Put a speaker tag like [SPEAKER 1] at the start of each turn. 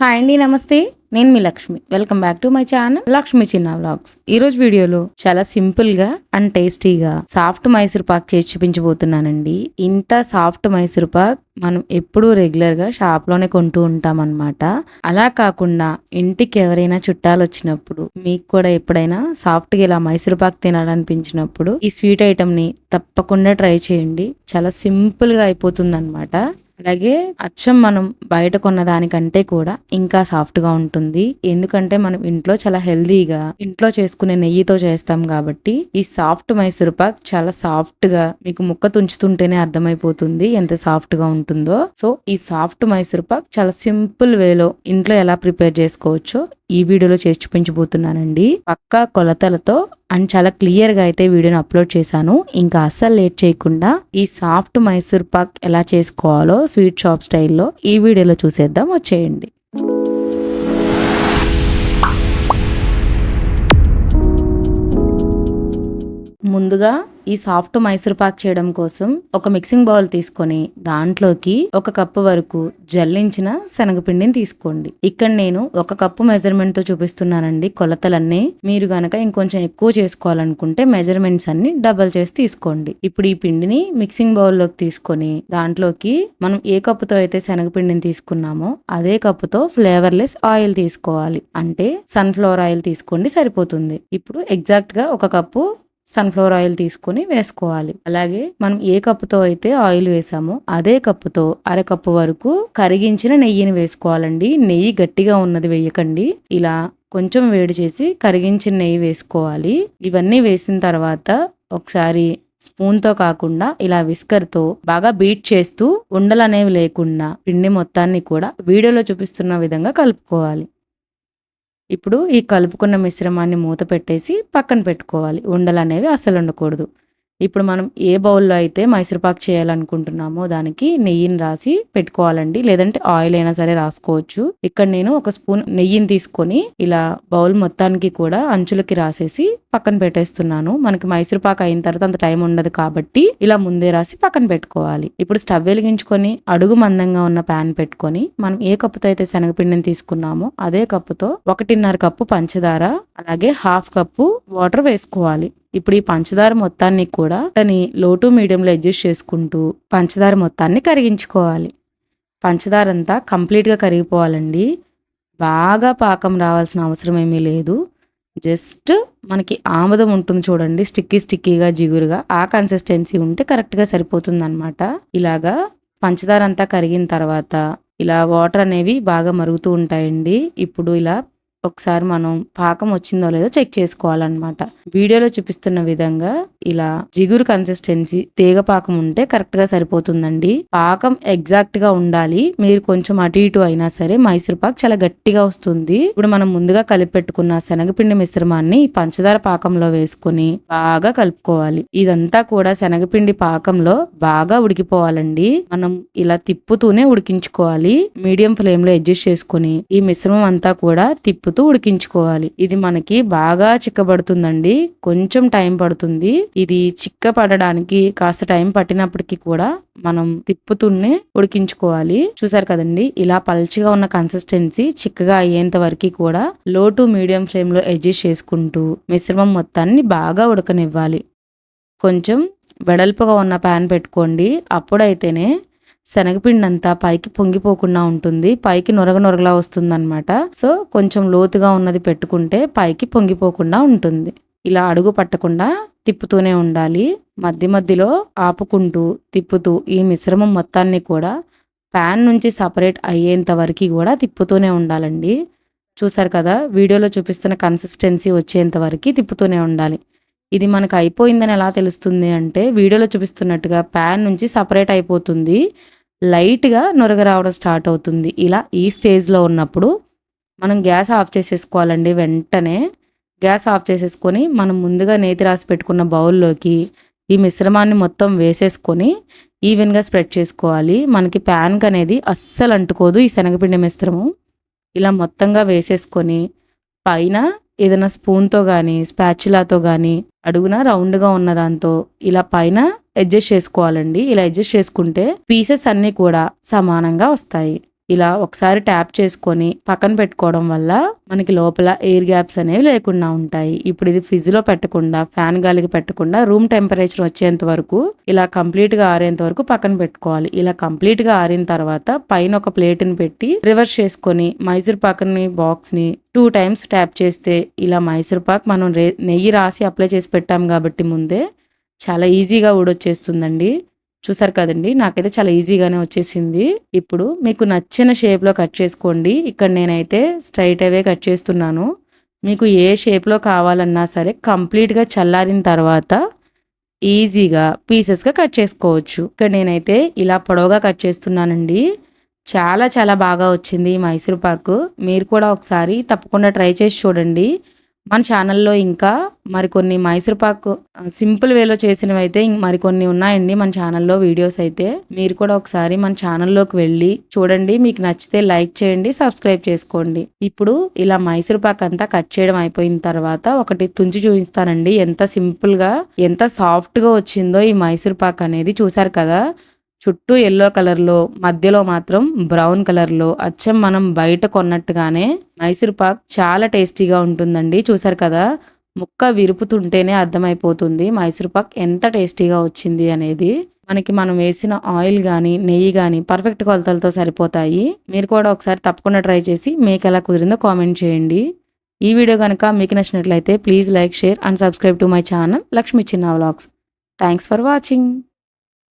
[SPEAKER 1] Hi అండి నమస్తే. నేను మీ Lakshmi. Welcome back to my channel Lakshmi Chinna vlogs ఈ రోజు వీడియోలో చాలా సింపుల్గా అండ్ టేస్టీగా సాఫ్ట్ మైసూర్ పాక్ చేసి చూపించబోతున్నానండి. ఇంత సాఫ్ట్ మైసూర్ పాక్ మనం ఎప్పుడూ రెగ్యులర్గా షాప్లోనే కొంటూ ఉంటాం అనమాట అలా కాకుండా ఇంటికి ఎవరైనా చుట్టాలు వచ్చినప్పుడు మీకు కూడా ఎప్పుడైనా సాఫ్ట్గా ఇలా మైసూర్ పాక్ తినాలనిపించినప్పుడు ఈ స్వీట్ ఐటమ్ని తప్పకుండా ట్రై చేయండి. చాలా సింపుల్గా అయిపోతుంది అలాగే అచ్చం మనం బయట కొన్న దానికంటే కూడా ఇంకా సాఫ్ట్గా ఉంటుంది. ఎందుకంటే మనం ఇంట్లో చాలా హెల్దీగా ఇంట్లో చేసుకునే నెయ్యితో చేస్తాం కాబట్టి ఈ సాఫ్ట్ మైసూర్ పాక్ చాలా సాఫ్ట్గా మీకు ముక్క తుంచుతుంటేనే అర్థమైపోతుంది ఎంత సాఫ్ట్గా ఉంటుందో. సో ఈ సాఫ్ట్ మైసూర్ పాక్ చాలా సింపుల్ వేలో ఇంట్లో ఎలా ప్రిపేర్ చేసుకోవచ్చో ఈ వీడియోలో చేసి చూపించబోతున్నానండి. పక్కా కొలతలతో అండ్ చాలా క్లియర్గా అయితే వీడియోని అప్లోడ్ చేశాను. ఇంకా అస్సలు లేట్ చేయకుండా ఈ సాఫ్ట్ మైసూర్ పాక్ ఎలా చేసుకోవాలో స్వీట్ షాప్ స్టైల్లో ఈ వీడియోలో చూసేద్దాం. వచ్చేయండి. ముందుగా ఈ సాఫ్ట్ మైసూర్ పాక్ చేయడం కోసం ఒక మిక్సింగ్ బౌల్ తీసుకొని దాంట్లోకి ఒక కప్పు వరకు జల్లించిన శనగపిండిని తీసుకోండి. ఇక్కడ నేను ఒక కప్పు మెజర్మెంట్తో చూపిస్తున్నానండి. కొలతలన్నీ మీరు గనక ఇంకొంచెం ఎక్కువ చేసుకోవాలనుకుంటే మెజర్మెంట్స్ అన్ని డబల్ చేసి తీసుకోండి. ఇప్పుడు ఈ పిండిని మిక్సింగ్ బౌల్లోకి తీసుకొని దాంట్లోకి మనం ఏ కప్పుతో అయితే శనగపిండిని తీసుకున్నామో అదే కప్పుతో ఫ్లేవర్లెస్ ఆయిల్ తీసుకోవాలి. అంటే సన్ఫ్లవర్ ఆయిల్ తీసుకోండి సరిపోతుంది. ఇప్పుడు ఎగ్జాక్ట్గా ఒక కప్పు సన్ఫ్లవర్ ఆయిల్ తీసుకొని వేసుకోవాలి. అలాగే మనం ఏ కప్పుతో అయితే ఆయిల్ వేసామో అదే కప్పుతో అరకప్పు వరకు కరిగించిన నెయ్యిని వేసుకోవాలండి. నెయ్యి గట్టిగా ఉన్నది వేయకండి. ఇలా కొంచెం వేడి చేసి కరిగించిన నెయ్యి వేసుకోవాలి. ఇవన్నీ వేసిన తర్వాత ఒకసారి స్పూన్తో కాకుండా ఇలా విస్కర్తో బాగా బీట్ చేస్తూ ఉండలు అనేవి లేకుండా పిండి మొత్తాన్ని కూడా వీడియోలో చూపిస్తున్న విధంగా కలుపుకోవాలి. ఇప్పుడు ఈ కలుపుకున్న మిశ్రమాన్ని మూత పెట్టేసి పక్కన పెట్టుకోవాలి. ఉండలు అనేవి అస్సలు ఉండకూడదు. ఇప్పుడు మనం ఏ బౌల్లో అయితే మైసూర్పాకు చేయాలనుకుంటున్నామో దానికి నెయ్యిని రాసి పెట్టుకోవాలండి. లేదంటే ఆయిల్ అయినా సరే రాసుకోవచ్చు. ఇక్కడ నేను ఒక స్పూన్ నెయ్యిని తీసుకొని ఇలా బౌల్ మొత్తానికి కూడా అంచులకి రాసేసి పక్కన పెట్టేస్తున్నాను. మనకి మైసూర్ పాక్ అయిన తర్వాత అంత టైం ఉండదు కాబట్టి ఇలా ముందే రాసి పక్కన పెట్టుకోవాలి. ఇప్పుడు స్టవ్ వెలిగించుకొని అడుగు మందంగా ఉన్న ప్యాన్ పెట్టుకొని మనం ఏ కప్పుతో అయితే శనగపిండిని తీసుకున్నామో అదే కప్పుతో ఒకటిన్నర కప్పు పంచదార అలాగే హాఫ్ కప్పు వాటర్ వేసుకోవాలి. ఇప్పుడు ఈ పంచదార మొత్తాన్ని కూడా దాన్ని లో టు మీడియంలో అడ్జస్ట్ చేసుకుంటూ పంచదార మొత్తాన్ని కరిగించుకోవాలి. పంచదార అంతా కంప్లీట్గా కరిగిపోవాలండి. బాగా పాకం రావాల్సిన అవసరం ఏమీ లేదు. జస్ట్ మనకి ఆముదం ఉంటుంది చూడండి స్టిక్కీ స్టిక్కీగా జిగురుగా ఆ కన్సిస్టెన్సీ ఉంటే కరెక్ట్గా సరిపోతుంది అనమాట ఇలాగా పంచదార అంతా కరిగిన తర్వాత ఇలా వాటర్ అనేవి బాగా మరుగుతూ ఉంటాయండి. ఇప్పుడు ఇలా ఒకసారి మనం పాకం వచ్చిందో లేదో చెక్ చేసుకోవాలన్నమాట. వీడియోలో చూపిస్తున్న విధంగా ఇలా జిగురు కన్సిస్టెన్సీ తీగ పాకం ఉంటే కరెక్ట్గా సరిపోతుందండి. పాకం ఎగ్జాక్ట్గా ఉండాలి. మీరు కొంచెం అటు ఇటు అయినా సరే మైసూర్ పాక్ చాలా గట్టిగా వస్తుంది. ఇప్పుడు మనం ముందుగా కలిపి పెట్టుకున్న శనగపిండి మిశ్రమాన్ని పంచదార పాకంలో వేసుకుని బాగా కలుపుకోవాలి. ఇదంతా కూడా శనగపిండి పాకంలో బాగా ఉడికిపోవాలండి. మనం ఇలా తిప్పుతూనే ఉడికించుకోవాలి. మీడియం ఫ్లేమ్లో అడ్జస్ట్ చేసుకుని ఈ మిశ్రమం అంతా కూడా తిప్పు తిప్పుతూ ఉడికించుకోవాలి. ఇది మనకి బాగా చిక్కబడుతుందండి. కొంచెం టైం పడుతుంది. ఇది చిక్క పడడానికి కాస్త టైం పట్టినప్పటికీ కూడా మనం తిప్పుతూనే ఉడికించుకోవాలి. చూసారు కదండి? ఇలా పల్చిగా ఉన్న కన్సిస్టెన్సీ చిక్కగా అయ్యేంత వరకు కూడా లో టు మీడియం ఫ్లేమ్లో అడ్జస్ట్ చేసుకుంటూ మిశ్రమం మొత్తాన్ని బాగా ఉడకనివ్వాలి. కొంచెం వెడల్పుగా ఉన్న ప్యాన్ పెట్టుకోండి. అప్పుడైతేనే శనగపిండి అంతా పైకి పొంగిపోకుండా ఉంటుంది. పైకి నొరగ నొరగలా వస్తుందన్నమాట. సో కొంచెం లోతుగా ఉన్నది పెట్టుకుంటే పైకి పొంగిపోకుండా ఉంటుంది. ఇలా అడుగు పట్టకుండా తిప్పుతూనే ఉండాలి. మధ్య మధ్యలో ఆపుకుంటూ తిప్పుతూ ఈ మిశ్రమం మొత్తాన్ని కూడా ప్యాన్ నుంచి సపరేట్ అయ్యేంత వరకు కూడా తిప్పుతూనే ఉండాలండి. చూసారు కదా వీడియోలో చూపిస్తున్న కన్సిస్టెన్సీ వచ్చేంత వరకు తిప్పుతూనే ఉండాలి. ఇది మనకు అయిపోయిందని ఎలా తెలుస్తుంది అంటే వీడియోలో చూపిస్తున్నట్టుగా ప్యాన్ నుంచి సపరేట్ అయిపోతుంది. లైట్గా నొరగ రావడం స్టార్ట్ అవుతుంది. ఇలా ఈ స్టేజ్లో ఉన్నప్పుడు మనం గ్యాస్ ఆఫ్ చేసేసుకోవాలండి వెంటనే. గ్యాస్ ఆఫ్ చేసేసుకొని మనం ముందుగా నేతి రాసి పెట్టుకున్న బౌల్లోకి ఈ మిశ్రమాన్ని మొత్తం వేసేసుకొని ఈవెన్గా స్ప్రెడ్ చేసుకోవాలి. మనకి ప్యాన్కి అనేది అస్సలు అంటుకోదు ఈ శనగపిండి మిశ్రమం. ఇలా మొత్తంగా వేసేసుకొని పైన ఏదైనా స్పూన్తో కానీ స్పాచులాతో కానీ అడుగున రౌండ్గా ఉన్న దాంతో ఇలా పైన అడ్జస్ట్ చేసుకోవాలండి. ఇలా అడ్జస్ట్ చేసుకుంటే పీసెస్ అన్నీ కూడా సమానంగా వస్తాయి. ఇలా ఒకసారి ట్యాప్ చేసుకొని పక్కన పెట్టుకోవడం వల్ల మనకి లోపల ఎయిర్ గ్యాప్స్ అనేవి లేకుండా ఉంటాయి. ఇప్పుడు ఇది ఫ్రిడ్జ్లో పెట్టకుండా ఫ్యాన్ గాలికి పెట్టకుండా రూమ్ టెంపరేచర్ వచ్చేంత వరకు ఇలా కంప్లీట్గా ఆరేంత వరకు పక్కన పెట్టుకోవాలి. ఇలా కంప్లీట్గా ఆరిన తర్వాత పైన ఒక ప్లేట్ని పెట్టి రివర్స్ చేసుకొని మైసూర్ పాకని బాక్స్ని టూ టైమ్స్ ట్యాప్ చేస్తే ఇలా మైసూర్ పాక్ మనం నెయ్యి రాసి అప్లై చేసి పెట్టాం కాబట్టి ముందే చాలా ఈజీగా ఊడొచ్చేస్తుందండి. చూసారు కదండి నాకైతే చాలా ఈజీగానే వచ్చేసింది. ఇప్పుడు మీకు నచ్చిన షేప్లో కట్ చేసుకోండి. ఇక్కడ నేనైతే స్ట్రైట్ అవే కట్ చేస్తున్నాను. మీకు ఏ షేప్లో కావాలన్నా సరే కంప్లీట్గా చల్లారిన తర్వాత ఈజీగా పీసెస్గా కట్ చేసుకోవచ్చు. ఇక్కడ నేనైతే ఇలా పొడవుగా కట్ చేస్తున్నానండి. చాలా చాలా బాగా వచ్చింది ఈ మైసూర్ పాకు. మీరు కూడా ఒకసారి తప్పకుండా ట్రై చేసి చూడండి. మన ఛానల్లో ఇంకా మరికొన్ని మైసూర్పాక్ సింపుల్ వేలో చేసినవి అయితే మరికొన్ని ఉన్నాయండి మన ఛానల్లో వీడియోస్ అయితే. మీరు కూడా ఒకసారి మన ఛానల్లోకి వెళ్ళి చూడండి. మీకు నచ్చితే లైక్ చేయండి సబ్స్క్రైబ్ చేసుకోండి. ఇప్పుడు ఇలా మైసూర్ పాక్ అంతా కట్ చేయడం అయిపోయిన తర్వాత ఒకటి తుంచి చూపిస్తానండి. ఎంత సింపుల్గా ఎంత సాఫ్ట్గా వచ్చిందో ఈ మైసూర్ పాక్ అనేది చూసారు కదా. చుట్టూ ఎల్లో కలర్లో మధ్యలో మాత్రం బ్రౌన్ కలర్లో అచ్చం మనం బయట కొన్నట్టుగానే మైసూర్ పాక్ చాలా టేస్టీగా ఉంటుందండి. చూసారు కదా? ముక్క విరుపుతుంటేనే అర్థమైపోతుంది మైసూర్ పాక్ ఎంత టేస్టీగా వచ్చింది అనేది. మనకి మనం వేసిన ఆయిల్ కానీ నెయ్యి కానీ పర్ఫెక్ట్ కొలతలతో సరిపోతాయి. మీరు కూడా ఒకసారి తప్పకుండా ట్రై చేసి మీకు ఎలా కుదిరిందో కామెంట్ చేయండి. ఈ వీడియో కనుక మీకు నచ్చినట్లయితే please like share and subscribe to my channel Lakshmi Chinna vlogs thanks for watching